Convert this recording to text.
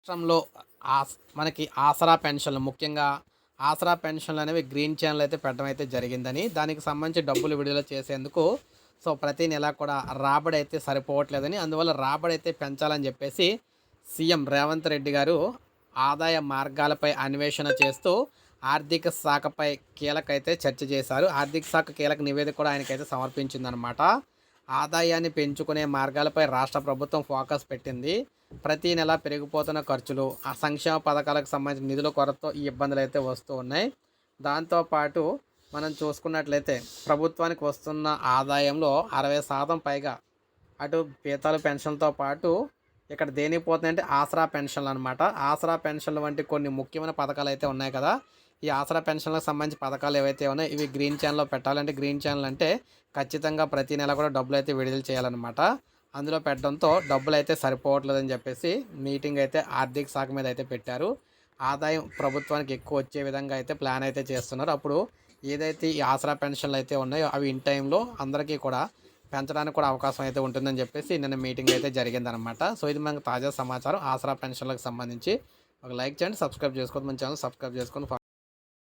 రాష్ట్రంలో ఆస్ మనకి ఆసరా పెన్షన్లు ముఖ్యంగా ఆసరా పెన్షన్లు అనేవి గ్రీన్ ఛానల్ అయితే పెట్టడం అయితే జరిగిందని దానికి సంబంధించి డబ్బులు విడుదల చేసేందుకు సో ప్రతి నెల కూడా రాబడి అయితే సరిపోవట్లేదని అందువల్ల రాబడి అయితే పెంచాలని చెప్పేసి సీఎం రేవంత్ రెడ్డి గారు ఆదాయ మార్గాలపై అన్వేషణ చేస్తూ ఆర్థిక శాఖపై కీలక అయితే చర్చ చేశారు. ఆర్థిక శాఖ కీలక నివేదిక కూడా ఆయనకైతే సమర్పించిందనమాట ఆదాయాన్ని పెంచుకునే మార్గాలపై రాష్ట్ర ప్రభుత్వం ఫోకస్ పెట్టింది. ప్రతి నెల పెరిగిపోతున్న ఖర్చులు ఆ సంక్షేమ పథకాలకు సంబంధించిన నిధుల కొరతతో ఈ ఇబ్బందులు అయితే వస్తూ ఉన్నాయి. దాంతోపాటు మనం చూసుకున్నట్లయితే ప్రభుత్వానికి వస్తున్న ఆదాయంలో అరవై శాతం పైగా అటు పీతాలు పెన్షన్తో పాటు ఇక్కడ దేనికి పోతుందంటే ఆసరా పెన్షన్లు అనమాట ఆసరా పెన్షన్లు వంటి కొన్ని ముఖ్యమైన పథకాలు అయితే ఉన్నాయి కదా. ఈ ఆసరా పెన్షన్లకు సంబంధించి పథకాలు ఏవైతే ఉన్నాయో ఇవి గ్రీన్ ఛానల్లో పెట్టాలంటే గ్రీన్ ఛానల్ అంటే ఖచ్చితంగా ప్రతి నెల కూడా డబ్బులు అయితే విడుదల చేయాలన్నమాట. అందులో పెట్టడంతో డబ్బులు అయితే సరిపోవట్లేదని చెప్పేసి మీటింగ్ అయితే ఆర్థిక శాఖ మీద అయితే పెట్టారు. ఆదాయం ప్రభుత్వానికి ఎక్కువ వచ్చే విధంగా అయితే ప్లాన్ అయితే చేస్తున్నారు. అప్పుడు ఏదైతే ఈ ఆసరా పెన్షన్లు అయితే ఉన్నాయో అవి ఇన్ టైంలో అందరికీ కూడా పెంచడానికి కూడా అవకాశం అయితే ఉంటుందని చెప్పేసి నిన్న మీటింగ్ అయితే జరిగిందనమాట సో ఇది మనకు తాజా సమాచారం. ఆసరా పెన్షన్లకు సంబంధించి ఒక లైక్ చేయండి సబ్స్క్రైబ్ చేసుకోండి మన ఛానల్ సబ్స్క్రైబ్ చేసుకొని